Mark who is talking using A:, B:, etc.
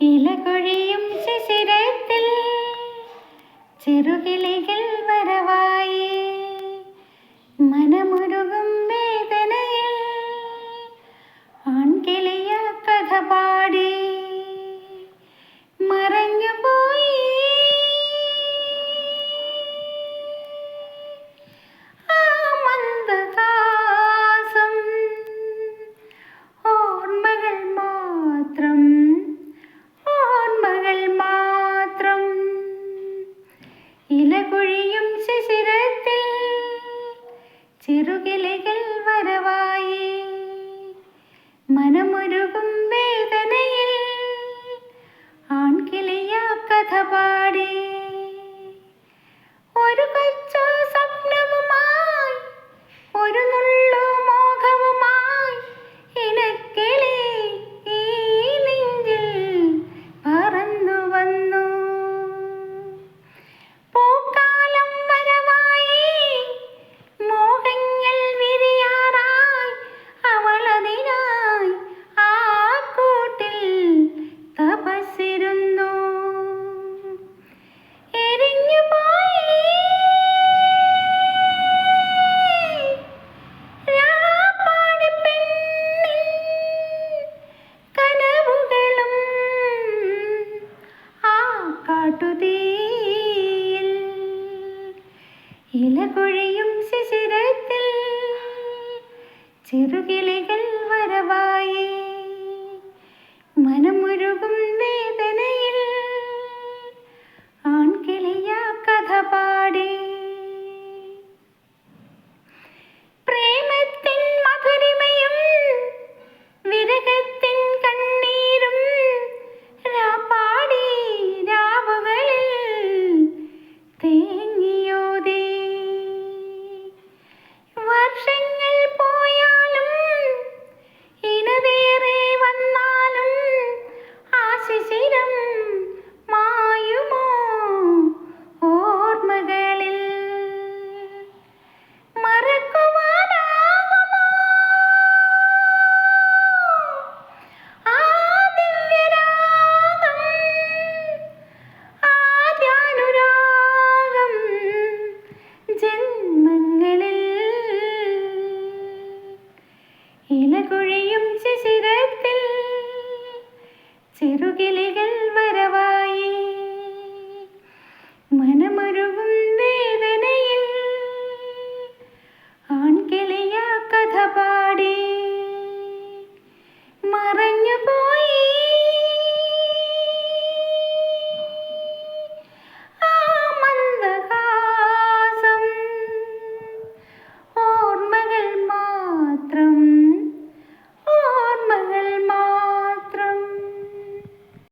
A: ഇലകൊഴിയും ശിശിരത്തിൽ ചെറുകിളികൾ വരവായി. മനമുരുകും മനമൊരുകും വേദനയിൽ. ആൺകിളിയാ കഥ പാടി. ഒരു കൊച്ചു സ്വപ്നവുമായി ഒരു നുള്ളു കാട്ടുതീയിൽ ഇലകൊഴിയും ശിശിരത്തിൽ ചെറുകിളികൾ വരവായി. sing சிறுகிளிகள்